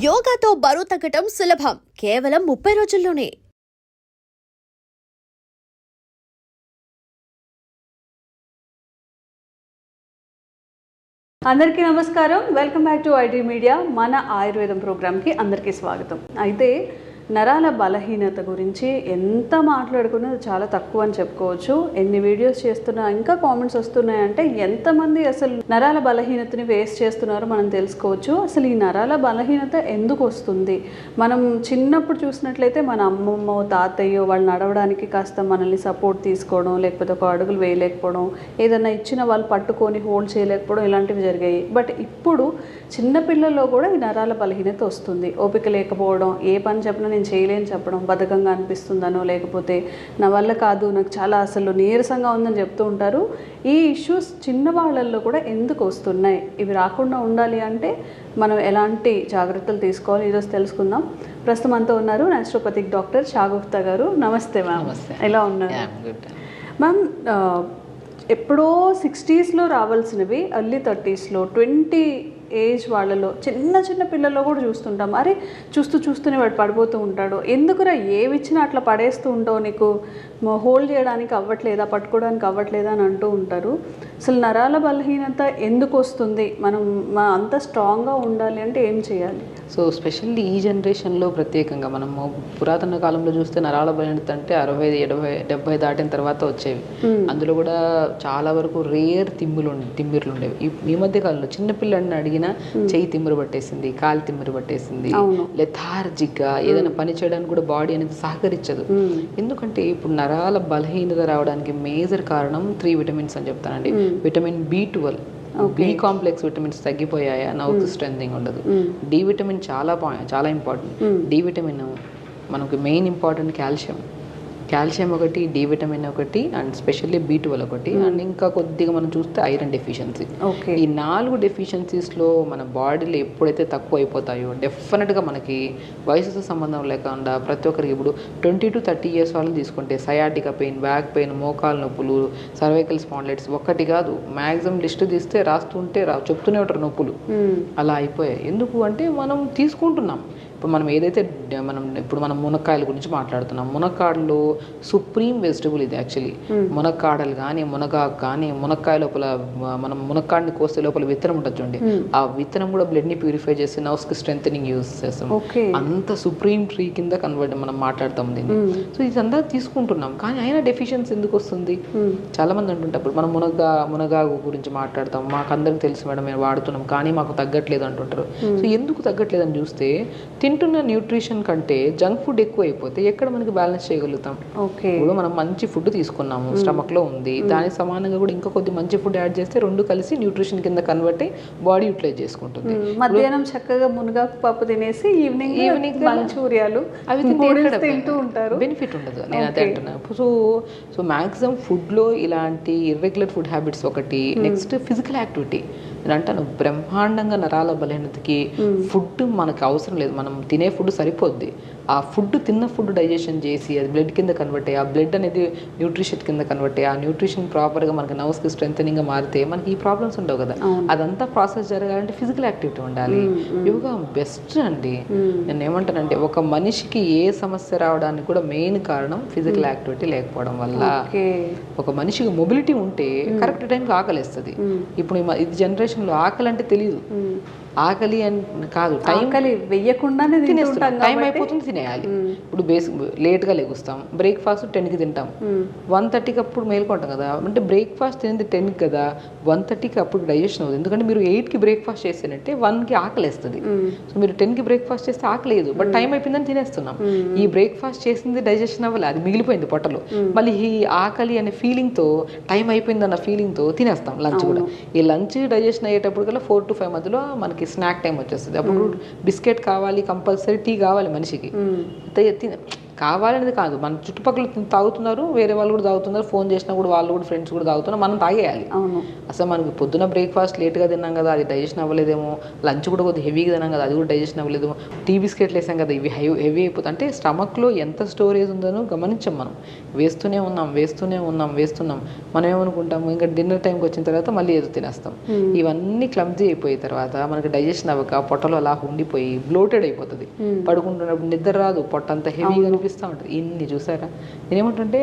యోగాతో బరువు తగ్గటం సులభం. కేవలం ముప్పై రోజుల్లోనే. అందరికీ నమస్కారం. Welcome back to IT media. మన ఆయుర్వేదం ప్రోగ్రామ్కి అందరికీ స్వాగతం. అయితే నరాల బలహీనత గురించి ఎంత మాట్లాడుకున్నా చాలా తక్కువ అని చెప్పుకోవచ్చు. ఎన్ని వీడియోస్ చేస్తున్నా ఇంకా కామెంట్స్ వస్తున్నాయంటే ఎంతమంది అసలు నరాల బలహీనతని వేస్ట్ చేస్తున్నారో మనం తెలుసుకోవచ్చు. అసలు ఈ నరాల బలహీనత ఎందుకు వస్తుంది? మనం చిన్నప్పుడు చూసినట్లయితే మన అమ్మమ్మ తాతయ్య వాళ్ళు నడవడానికి కాస్త మనల్ని సపోర్ట్ తీసుకోవడం లేకపోతే ఒక అడుగులు వేయలేకపోవడం ఏదైనా ఇచ్చిన వాళ్ళు పట్టుకొని హోల్డ్ చేయలేకపోవడం ఇలాంటివి జరిగాయి. బట్ ఇప్పుడు చిన్నపిల్లల్లో కూడా ఈ నరాల బలహీనత వస్తుంది. ఓపిక లేకపోవడం ఏ పని చెప్పినా నేను చేయలేని చెప్పడం బద్ధకంగా అనిపిస్తుందనో లేకపోతే నా వల్ల కాదు నాకు చాలా అసలు నీరసంగా ఉందని చెప్తూ ఉంటారు. ఈ ఇష్యూస్ చిన్న వాళ్ళల్లో కూడా ఎందుకు వస్తున్నాయి? ఇవి రాకుండా ఉండాలి అంటే మనం ఎలాంటి జాగ్రత్తలు తీసుకోవాలి? ఈరోజు తెలుసుకుందాం. ప్రస్తుతం అంతా ఉన్నారు నేచురోపతిక్ డాక్టర్ షాగుప్తా గారు. నమస్తే మ్యామ్. ఎలా ఉన్నారు. మ్యామ్ ఎప్పుడో సిక్స్టీస్లో రావాల్సినవి ఎర్లీ థర్టీస్లో. ట్వంటీ ఏజ్ వాళ్ళలో చిన్న చిన్న పిల్లల్లో కూడా చూస్తుంటాం. అరే చూస్తూ చూస్తూనే వాడు పడిపోతూ ఉంటాడు. ఎందుకురా ఏవి ఇచ్చినా అట్లా పడేస్తూ ఉంటావు నీకు? హోల్డ్ చేయడానికి అవ్వట్లేదా? పట్టుకోవడానికి అవ్వట్లేదా? అని అంటూ ఉంటారు. అసలు నరాల బలహీనత ఎందుకు వస్తుంది? మనం మా అంత స్ట్రాంగ్గా ఉండాలి అంటే ఏం చేయాలి? సో స్పెషల్లీ ఈ జనరేషన్లో ప్రత్యేకంగా మనము పురాతన కాలంలో చూస్తే నరాల బలహీనత అంటే అరవై ఎనభై డెబ్బై దాటిన తర్వాత వచ్చేవి. అందులో కూడా చాలా వరకు రేర్ తిమ్ములు తిమ్మిర్లు ఉండేవి. ఈ- మధ్య కాలంలో చిన్న పిల్లని అడిగినా చెయ్యి తిమ్మిరి పట్టేసింది కాలు తిమ్మిరి పట్టేసింది. లెథార్జిక్గా ఏదైనా పని చేయడానికి కూడా బాడీ అనేది సహకరించదు. ఎందుకంటే ఇప్పుడు నరాల బలహీనత రావడానికి మేజర్ కారణం త్రీ విటమిన్స్ అని చెప్తానండి. Vitamin B twelve B complex vitamins తగ్గిపోయాయా? నవ్వు స్ట్రెంథింగ్ ఉండదు. డి విటమిన్ చాలా చాలా ఇంపార్టెంట్ డి విటమిన్ మనకు మెయిన్ ఇంపార్టెంట్ కాల్షియం కాల్షియం ఒకటి డి విటమిన్ ఒకటి అండ్ స్పెషల్లీ బీ ట్వెల్వ్ ఒకటి. అండ్ ఇంకా కొద్దిగా మనం చూస్తే ఐరన్ డెఫిషియన్సీ. ఓకే. ఈ నాలుగు డెఫిషియన్సీస్లో మన బాడీలో ఎప్పుడైతే తక్కువ అయిపోతాయో డెఫినెట్గా మనకి వయసుతో సంబంధం లేకుండా ప్రతి ఒక్కరికి ఇప్పుడు ట్వంటీ టు థర్టీ ఇయర్స్ వాళ్ళని తీసుకుంటే సయాటికా పెయిన్ బ్యాక్ పెయిన్ మోకాలు నొప్పులు సర్వైకల్ స్పాండ్లైట్స్ ఒక్కటి కాదు. మ్యాక్సిమం లిస్ట్ తీస్తే రాస్తుంటే రా చెప్తూనే ఉంటారు నొప్పులు. అలా అయిపోయాయి. ఎందుకు అంటే మనం తీసుకుంటున్నాం. ఇప్పుడు మనం ఏదైతే మనం ఇప్పుడు మనం మునక్కాయల గురించి మాట్లాడుతున్నాం మునక్కాడలో సుప్రీం వెజిటబుల్ ఇది యాక్చువల్లీ. మునక్కాడలు కానీ మునగాకు కానీ మునక్కాయ లోపల మనం మునక్కాడిని కోస్తే లోపల విత్తనం ఉంటుంది చూడండి. ఆ విత్తనం కూడా blood ని ప్యూరిఫై చేసి నర్వ్స్కి స్ట్రెంగ్ యూస్ చేస్తాం. అంత సుప్రీం ట్రీ కింద కన్వర్ట్ మనం మాట్లాడతాం దీన్ని. సో ఇదంతా తీసుకుంటున్నాం. కానీ అయినా డెఫిషియన్సీ ఎందుకు వస్తుంది? చాలా మంది అంటుంటారు మనం మునగా మునగాకు గురించి మాట్లాడతాం. మాకు అందరికి తెలుసు మేడం మేము వాడుతున్నాం కానీ మాకు తగ్గట్లేదు అంటుంటారు. సో ఎందుకు తగ్గట్లేదు అని చూస్తే తింటున్న న్యూట్రిషన్ కంటే జంక్ ఫుడ్ ఎక్కువ అయిపోతే ఎక్కడ మనకి బ్యాలెన్స్ చేయగలుగుతాం? ఓకే. ఇప్పుడు మనం మంచి ఫుడ్ తీసుకున్నాము స్టమక్లో ఉంది దానికి సమానంగా కూడా ఇంకా కొద్ది మంచి ఫుడ్ యాడ్ చేస్తే రెండు కలిసి న్యూట్రిషన్ కింద కన్వర్ట్ అయ్యి బాడీ యూటిలైజ్ చేసుకుంటుంది. మధ్యాహ్నం చక్కగా మునగాకు పప్పు తినేసి ఈవినింగ్ Evening మంచూరియాలు అవి తింటే ఉంటారు. బెనిఫిట్ ఉండదు నేను అదే అంటున్నా. సో సో మ్యాక్సిమం ఫుడ్లో ఇలాంటి ఇర్రెగ్యులర్ ఫుడ్ హ్యాబిట్స్ ఒకటి నెక్స్ట్ ఫిజికల్ యాక్టివిటీ నేను అంటాను బ్రహ్మాండంగా నరాల బలహీనతకి ఫుడ్ మనకు అవసరం లేదు. మనం తినే ఫుడ్ సరిపోద్ది. ఆ ఫుడ్ తిన్న ఫుడ్ డైజెషన్ చేసి అది బ్లడ్ కింద కన్వర్ట్ అయ్యి ఆ బ్లడ్ అనేది న్యూట్రిషన్ కింద కన్వర్ట్ అయ్యి ఆ న్యూట్రిషన్ ప్రాపర్గా మనకి నర్వ్స్కి స్ట్రెంగ్ మారితే మనకి ఈ ప్రాబ్లమ్స్ ఉండవు కదా. అదంతా ప్రాసెస్ జరగాలంటే ఫిజికల్ యాక్టివిటీ ఉండాలి. యోగా బెస్ట్ అండి. నేను ఏమంటానంటే ఒక మనిషికి ఏ సమస్య రావడానికి కూడా మెయిన్ కారణం ఫిజికల్ యాక్టివిటీ లేకపోవడం వల్ల. ఒక మనిషికి మొబిలిటీ ఉంటే కరెక్ట్ టైంకి ఆకలిస్తుంది. ఇప్పుడు ఇది జనరేషన్లో ఆకలి అంటే తెలియదు ఆకలి అని కాదు టైం వెయ్యకుండానే తింటుంటాం టైం అయిపోతుంది తినేయాలి. ఇప్పుడు బేసిక్ లేట్గా లెగుస్తాం. బ్రేక్ఫాస్ట్ టెన్కి తింటాం. వన్ థర్టీకి అప్పుడు మేల్కొంటాం కదా. అంటే బ్రేక్ఫాస్ట్ తినేది టెన్కి కదా. వన్ థర్టీకి అప్పుడు డైజెషన్ అవుతుంది. ఎందుకంటే మీరు ఎయిట్కి బ్రేక్ఫాస్ట్ చేస్తేనంటే వన్కి ఆకలి వేస్తుంది సో మీరు టెన్కి బ్రేక్ఫాస్ట్ చేస్తే ఆకలేదు. బట్ టైం అయిపోయిందని తినేస్తున్నాం. ఈ బ్రేక్ఫాస్ట్ చేసింది డైజెషన్ అవ్వాలి. అది మిగిలిపోయింది పొట్టలో. మళ్ళీ ఈ ఆకలి అనే ఫీలింగ్తో టైం అయిపోయిందన్న ఫీలింగ్తో తినేస్తాం లంచ్ కూడా. ఈ లంచ్ డైజెషన్ అయ్యేటప్పుడు కల్లా ఫోర్ టు ఫైవ్ మధ్యలో మనకి స్నాక్ టైం వచ్చేస్తుంది. అప్పుడు బిస్కెట్ కావాలి కంపల్సరీ టీ కావాలి మనిషికి. తిన- కావాలనేది కాదు. మన చుట్టుపక్కల తాగుతున్నారు వేరే వాళ్ళు కూడా తాగుతున్నారు ఫోన్ చేసినా కూడా వాళ్ళు కూడా ఫ్రెండ్స్ కూడా తాగుతున్నారు మనం తాగేయాలి. అవును. అసలు మనకి పొద్దున బ్రేక్ఫాస్ట్ లేట్గా తిన్నాం కదా అది డైజెషన్ అవ్వలేదేమో లంచ్ కూడా కొద్దిగా హెవీగా తిన్నాం కదా అది కూడా డైజెషన్ అవ్వలేదేమో టీ బిస్కెట్లు వేసాం కదా ఇవి హై హెవీ అయిపోతుంది అంటే స్టమక్లో ఎంత స్టోరేజ్ ఉందో గమనించాం మనం. వేస్తూనే ఉన్నాం వేస్తూనే ఉన్నాం వేస్తున్నాం. మనం ఏమనుకుంటాము? ఇంకా డిన్నర్ టైంకి వచ్చిన తర్వాత మళ్ళీ ఏదో తినేస్తాం. ఇవన్నీ క్లమ్జీ అయిపోయిన తర్వాత మనకి డైజెషన్ అవ్వక పొట్టలో అలా ఉండిపోయి బ్లోటెడ్ అయిపోతుంది. పడుకుంటున్నప్పుడు నిద్ర రాదు పొట్ట అంతా హెవీగా అనిపిస్తూ ఉంటుంది ఇన్ని చూసారా? నేనేమంటుంటే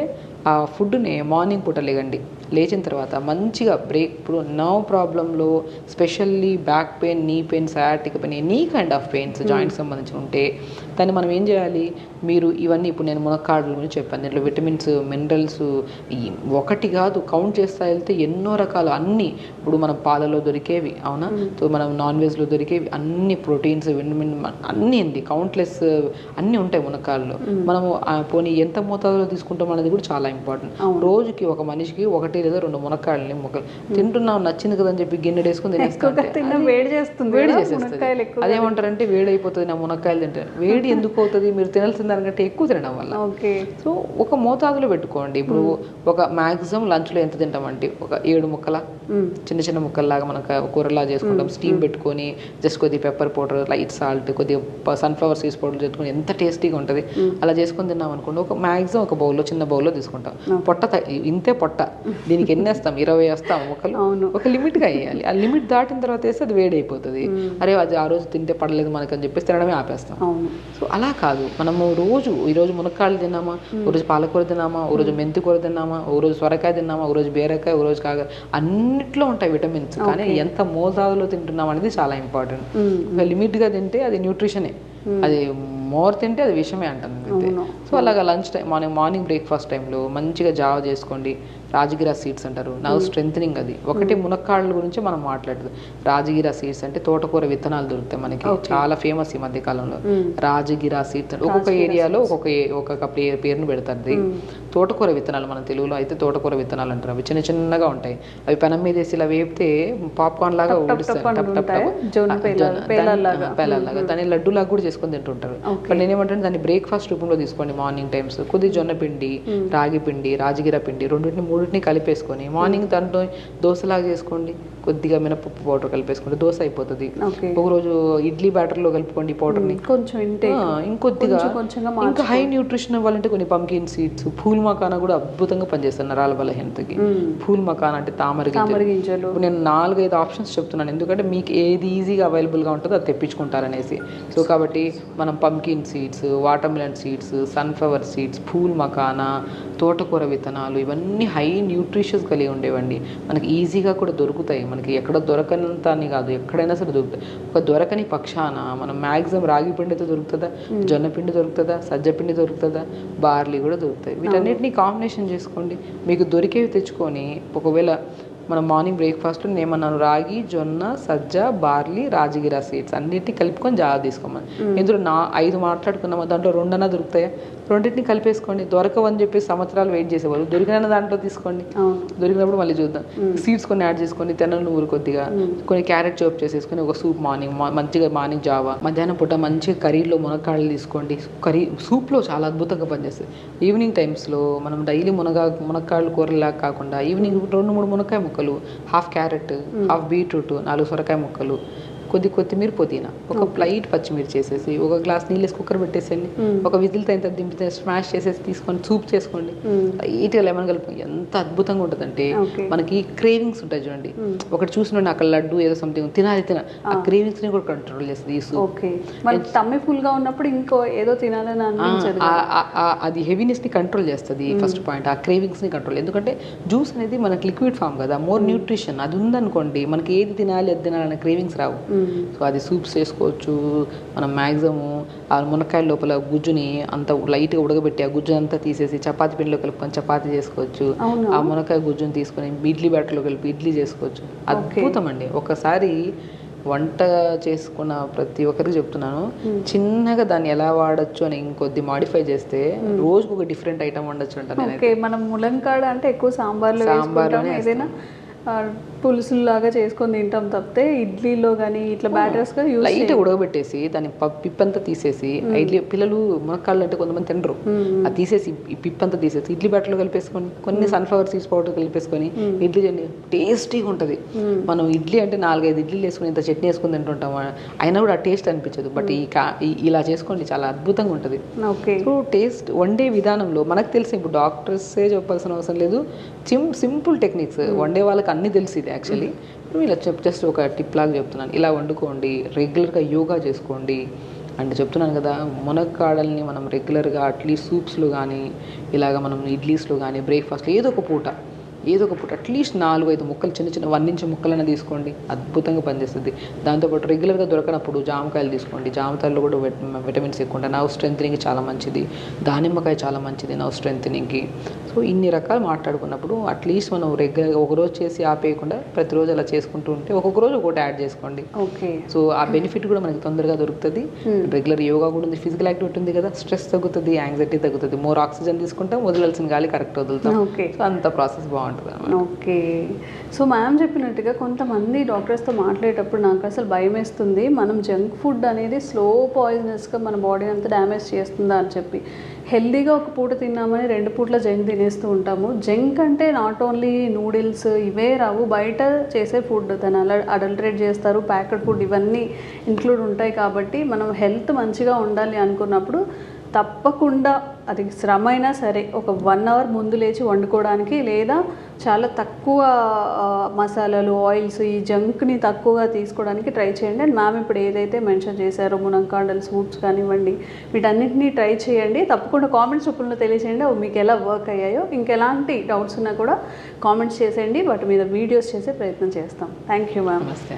ఆ ఫుడ్ని మార్నింగ్ పూట లేగండి లేచిన తర్వాత మంచిగా బ్రేక్. ఇప్పుడు నో ప్రాబ్లంలో specially back pain knee pain sciatic pain any kind of pains joints సంబంధించి ఉంటే దాన్ని మనం ఏం చేయాలి? మీరు ఇవన్నీ ఇప్పుడు నేను మునక్కాడల గురించి చెప్పాను. దీంట్లో విటమిన్స్ మినరల్స్ ఒకటి కాదు కౌంట్ చేస్తా వెళ్తే ఎన్నో రకాలు అన్నీ ఇప్పుడు మనం పాలలో దొరికేవి అవునా? సో మనం నాన్ వెజ్లో దొరికేవి అన్ని ప్రోటీన్స్ విటమిన్ అన్నీ ఉంది కౌంట్లెస్ అన్నీ ఉంటాయి మునక్కాడలో. మనము పోనీ ఎంత మోతాదులో తీసుకుంటాం అనేది కూడా చాలా ఇంపార్టెంట్. రోజుకి ఒక మనిషికి ఒకటి లేదా రెండు మునక్కాడలని మొక్కలు తింటున్నాం నచ్చింది కదా అని చెప్పి గిన్నె వేసుకుని తినేస్తా వేడి చేస్తుంది వేడి చేసేస్తుంది. అదేమంటారంటే వేడి అయిపోతుంది నా మునక్కాయలు తింటే. వేడి ఎందుకు అవుతుంది? మీరు తినాల్సిన దానికంటే ఎక్కువ తినడం వల్ల. ఓకే. సో ఒక మోతాదులో పెట్టుకోండి. ఇప్పుడు ఒక మ్యాక్సిమం లంచ్లో ఎంత తింటామంటే ఒక ఏడు ముక్కల? చిన్న చిన్న ముక్కల్లాగా మనకు కూరలా చేసుకుంటాం. స్టీమ్ పెట్టుకొని జస్ట్ కొద్దిగా పెప్పర్ పౌడర్ లైట్ సాల్ట్ కొద్దిగా సన్ఫ్లవర్ సీడ్స్ పౌడర్ చేసుకొని ఎంత టేస్టీగా ఉంటుంది? అలా చేసుకొని తిన్నాం అనుకోండి. ఒక మ్యాక్సిమం ఒక బౌల్లో చిన్న బౌల్లో తీసుకుంటాం. పొట్ట ఇంతే పొట్ట. దీనికి ఎన్ని వేస్తాం? ఇరవై వేస్తాం అవును. ఒక లిమిట్గా వేయాలి. ఆ లిమిట్ దాటిన తర్వాత వేస్తే అది వేడి అయిపోతుంది అరే అది ఆ రోజు తింటే పడలేదు మనకు అని చెప్పేసి తినడమే ఆపేస్తాం. అవును. సో అలా కాదు. మనము రోజు ఈ రోజు మునక్కాయలు తిన్నామా? ఓ రోజు పాలకూర తిన్నామా? ఓ రోజు మెంతి కూర తిన్నామా? ఓ రోజు సొరకాయ తిన్నామా? ఓ రోజు బీరకాయ ఓ రోజు కాక అన్నిట్లో ఉంటాయి విటమిన్స్. కానీ ఎంత మోతాదులో తింటున్నాం అనేది చాలా ఇంపార్టెంట్. లిమిట్గా తింటే అది న్యూట్రిషనే. అది మోర్ తింటే అది విషమే నేనైతే సో అలాగా lunch time morning morning breakfast టైంలో మంచిగా జావ చేసుకోండి. రాజగిరా సీడ్స్ అంటారు. నవ్ స్ట్రెంగ్ అది. ఒకటి మునక్కాళ్ళ గురించి మనం మాట్లాడదు. రాజగిరా సీడ్స్ అంటే తోటకూర విత్తనాలు దొరుకుతాయి మనకి. చాలా ఫేమస్ ఈ మధ్య కాలంలో. రాజగిరా సీడ్స్ ఒక్కొక్క ఏరియాలో ఒక్కొక్క ఒక్కొక్క పేరు పేరును పెడతారు. తోటకూర విత్తనాలు మన తెలుగులో అయితే తోటకూర విత్తనాలు అంటారు. అవి చిన్న చిన్నగా ఉంటాయి. అవి పెనం మీద వేసి ఇలా వేపితే పాప్కార్న్ లాగా పేలాల్లాగా. దాన్ని- పేలాల్లాగా. దాన్ని లడ్డు లాగా కూడా చేసుకొని తింటుంటారు. బట్ నేనేమంటాను దాన్ని బ్రేక్ఫాస్ట్ రూపంలో తీసుకోండి మార్నింగ్ టైమ్స్. కొద్ది జొన్న పిండి రాగి పిండి రాజగిర పిండి రెండింటిని మూడింటిని కలిపేసుకొని మార్నింగ్ దాంట్లో దోశలాగా చేసుకోండి. కొద్దిగా మినపప్పు పౌడర్ కలిపేసుకోండి దోశ అయిపోతుంది. ఓకే. ఒకరోజు ఇడ్లీ బ్యాటర్లో కలుపుకోండి ఈ పౌడర్ని. కొంచెం ఇంకొద్దిగా ఇంకా హై న్యూట్రిషన్ అవ్వాలంటే కొన్ని పంకిన్ సీడ్స్ పూల్ మకానా కూడా అద్భుతంగా పనిచేస్తారు నరాల బలహీనతకి. పూల్ మకానా అంటే తామర గింజలు. నేను నాలుగైదు ఆప్షన్స్ చెప్తున్నాను. ఎందుకంటే మీకు ఏది ఈజీగా అవైలబుల్గా ఉంటుందో అది తెప్పించుకుంటారనేసి. సో కాబట్టి మనం pumpkin seeds watermelon seeds sunflower seeds phool makhana తోటకూర విత్తనాలు ఇవన్నీ హై న్యూట్రిషియస్ కలిగి ఉండేవండి. మనకి ఈజీగా కూడా దొరుకుతాయి. మనకి ఎక్కడ దొరకనంత అని కాదు ఎక్కడైనా సరే దొరుకుతాయి. ఒక దొరకని పక్షాన మనం మ్యాక్సిమం రాగి పిండి అయితే దొరుకుతుందా జొన్న పిండి దొరుకుతుందా? సజ్జ పిండి దొరుకుతుందా? బార్లీ కూడా దొరుకుతాయి. వీటన్నిటిని కాంబినేషన్ చేసుకోండి. మీకు దొరికేవి తెచ్చుకొని ఒకవేళ మనం మార్నింగ్ బ్రేక్ఫాస్ట్ ఏమన్నాను రాగి జొన్న సజ్జ బార్లీ రాజగిరా సీడ్స్ అన్నిటిని కలుపుకొని జావ తీసుకోమని. ఇందులో నా ఐదు మాట్లాడుకున్నాము దాంట్లో రెండన్నా దొరుకుతాయి? రెండింటిని కలిపేసుకోండి దొరకవని చెప్పి సంవత్సరాలు వెయిట్ చేసేవాళ్ళు. దొరికిన దాంట్లో తీసుకోండి. దొరికినప్పుడు మళ్ళీ చూద్దాం. సీడ్స్ కొన్ని యాడ్ చేసుకొని తెల్ల నువ్వులు కొద్దిగా కొన్ని క్యారెట్ చాప్ చేసేసుకొని ఒక సూప్ మార్నింగ్ మంచిగా మార్నింగ్ జావా. మధ్యాహ్నం పూట మంచిగా కర్రీలో మునక్కాడలు తీసుకోండి. కర్రీ సూప్లో చాలా అద్భుతంగా పనిచేస్తుంది ఈవినింగ్ టైమ్స్లో మనం డైలీ మునగా మునక్కాడలు కూరలాగా కాకుండా ఈవినింగ్ రెండు మూడు మునక్కాయ ముక్కలు హాఫ్ క్యారెట్ హాఫ్ బీట్రూట్ నాలుగు సొరకాయ ముక్కలు. కొద్ది కొత్తిమీర పుదీనా ఒక ప్లైట్ పచ్చిమిర్చి చేసేసి ఒక గ్లాస్ నీళ్ళు వేసి కుక్కర్ పెట్టేసేయండి. ఒక విజిల్ తగిన దింపితే స్మాష్ చేసేసి తీసుకొని సూప్ చేసుకోండి. లైట్గా లెమన్ కలుపు ఎంత అద్భుతంగా ఉంటుందంటే. మనకి క్రేవింగ్స్ ఉంటాయి చూడండి. ఒకటి చూసిన అక్కడ లడ్డు ఏదో సంథింగ్ తినాలి తిన ఆ క్రేవింగ్స్ని కూడా కంట్రోల్ చేస్తుంది ఈ సూప్ తమ్మి ఫుల్గా ఉన్నప్పుడు ఇంకో ఏదో తినాలని అది హెవీనెస్ని కంట్రోల్ చేస్తుంది ఫస్ట్ పాయింట్ ఆ క్రేవింగ్స్ని కంట్రోల్ ఎందుకంటే జ్యూస్ అనేది మనకి లిక్విడ్ ఫామ్ కదా మోర్ న్యూట్రిషన్ అది ఉందనుకోండి మనకి ఏది తినాలి అది తినాలనే క్రేవింగ్స్ రావు. సో అది సూప్స్ చేసుకోవచ్చు మనం మ్యాక్సిమం ఆ మునక్కాయ లోపల గుజ్జుని అంత లైట్గా ఉడకబెట్టి ఆ గుజ్జు అంతా తీసేసి చపాతి పిండిలో కలుపుకొని చపాతి చేసుకోవచ్చు? ఆ మునక్కాయ గుజ్జుని తీసుకొని ఇడ్లీ బ్యాటర్లో కలిపి ఇడ్లీ చేసుకోవచ్చు. అద్భుతం అండి. ఒకసారి వంట చేసుకున్న ప్రతి ఒక్కరికి చెప్తున్నాను. చిన్నగా దాన్ని ఎలా వాడచ్చు అని ఇంకొద్ది మాడిఫై చేస్తే రోజుకు ఒక డిఫరెంట్ ఐటమ్ వండొచ్చు అంట మనం ములంకాడ అంటే ఎక్కువ సాంబార్లో సాంబార్లోనే ఏదైనా పులుసులాగా చేసుకొని తింటాం తప్పితే ఇడ్లీలో కానీ ఇట్లా బ్యాటర్స్గా యూజ్ లైట్ ఉడకబెట్టేసి దాని పిప్పంతా తీసేసి ఇడ్లీ పిల్లలు మునక్కాళ్ళు అంటే కొంతమంది తినరు. అది తీసేసి పిప్పంతా తీసేసి ఇడ్లీ బ్యాటర్లో కలిపేసుకొని కొన్ని సన్ఫ్లవర్ సీడ్స్ పౌడర్ కలిపేసుకొని ఇడ్లీ చట్నీ టేస్టీగా ఉంటుంది. మనం ఇడ్లీ అంటే నాలుగైదు ఇడ్లీలు వేసుకొని ఇంత చట్నీ వేసుకొని తింటుంటాం. అయినా కూడా ఆ టేస్ట్ అనిపించదు. బట్ ఈ ఇలా చేసుకోండి చాలా అద్భుతంగా ఉంటుంది. ఓకే. సో టేస్ట్ వండే విధానంలో మనకు తెలిసి ఇప్పుడు డాక్టర్సే చెప్పాల్సిన అవసరం లేదు. సింపుల్ టెక్నిక్స్ వండే వాళ్ళకి అన్నీ తెలిసి ఇది యాక్చువల్లీ ఇప్పుడు ఇలా చెప్ జస్ట్ ఒక టిప్ లాగా చెప్తున్నాను. ఇలా వండుకోండి రెగ్యులర్గా యోగా చేసుకోండి అంటే చెప్తున్నాను కదా మునక్కాడల్ని మనం రెగ్యులర్గా అట్లీస్ట్ సూప్స్లో కానీ ఇలాగ మనం ఇడ్లీస్లో కానీ బ్రేక్ఫాస్ట్లో ఏదో ఒక పూట ఏదో ఒక పూట అట్లీస్ట్ నాలుగు ఐదు ముక్కలు చిన్న చిన్న వన్ ఇంచ్ ముక్కలైనా తీసుకోండి. అద్భుతంగా పనిచేస్తుంది. దాంతోపాటు రెగ్యులర్గా దొరకనప్పుడు జామకాయలు తీసుకోండి. జామకాయల్లో కూడా విట- విటమిన్స్ ఎక్కువ ఉంటాయి. నవ్ స్ట్రెంథనింగ్ చాలా మంచిది. దానిమ్మకాయ చాలా మంచిది నవ్ స్ట్రెంథనింగ్కి సో ఇన్ని రకాలు మాట్లాడుకున్నప్పుడు అట్లీస్ట్ మనం రెగ్యులర్గా ఒక రోజు చేసి ఆపేయకుండా ప్రతిరోజు అలా చేసుకుంటూ ఉంటే ఒక్కొక్క రోజు ఒకటి యాడ్ చేసుకోండి. ఓకే. సో ఆ బెనిఫిట్ కూడా మనకి తొందరగా దొరుకుతుంది. రెగ్యులర్ యోగా కూడా ఉంది. ఫిజికల్ యాక్టివిటీ ఉంది కదా స్ట్రెస్ తగ్గుతుంది యాంగ్జైటీ తగ్గుతుంది. మోర్ ఆక్సిజన్ తీసుకుంటాం వదలాల్సిన గాలి కరెక్ట్ వదులుతాం. సో అంత ప్రాసెస్ బాగుంటుంది. బాగుంటుంది ఓకే. సో మ్యామ్ చెప్పినట్టుగా కొంతమంది డాక్టర్స్తో మాట్లాడేటప్పుడు నాకు అసలు భయం వేస్తుంది. మనం జంక్ ఫుడ్ అనేది స్లో పాయిజనస్గా మన బాడీ అంతా డ్యామేజ్ చేస్తుందా అని చెప్పి. హెల్దీగా ఒక పూట తిన్నామని రెండు పూట్ల జంక్ తినేస్తూ ఉంటాము. జంక్ అంటే నాట్ ఓన్లీ నూడిల్స్ ఇవే రావు. బయట చేసే ఫుడ్ దాన్ని అలా అడల్టరేట్ చేస్తారు. ప్యాకెడ్ ఫుడ్ ఇవన్నీ ఇంక్లూడ్ ఉంటాయి కాబట్టి మనం హెల్త్ మంచిగా ఉండాలి అనుకున్నప్పుడు తప్పకుండా అది శ్రమ అయినా సరే ఒక వన్ అవర్ ముందు లేచి వండుకోవడానికి లేదా చాలా తక్కువ మసాలాలు ఆయిల్స్ ఈ జంక్ని తక్కువగా తీసుకోవడానికి ట్రై చేయండి. అండ్ మ్యామ్ ఇప్పుడు ఏదైతే మెన్షన్ చేశారో మునంకాండల్ సూప్స్ కానివ్వండి వీటన్నింటినీ ట్రై చేయండి. తప్పకుండా కామెంట్స్ రూపంలో తెలియచేయండి. అవి మీకు ఎలా వర్క్ అయ్యాయో ఇంకెలాంటి డౌట్స్ ఉన్నా కూడా కామెంట్స్ చేసేయండి. వాటి మీద వీడియోస్ చేసే ప్రయత్నం చేస్తాం. Thank you ma'am. నమస్తే.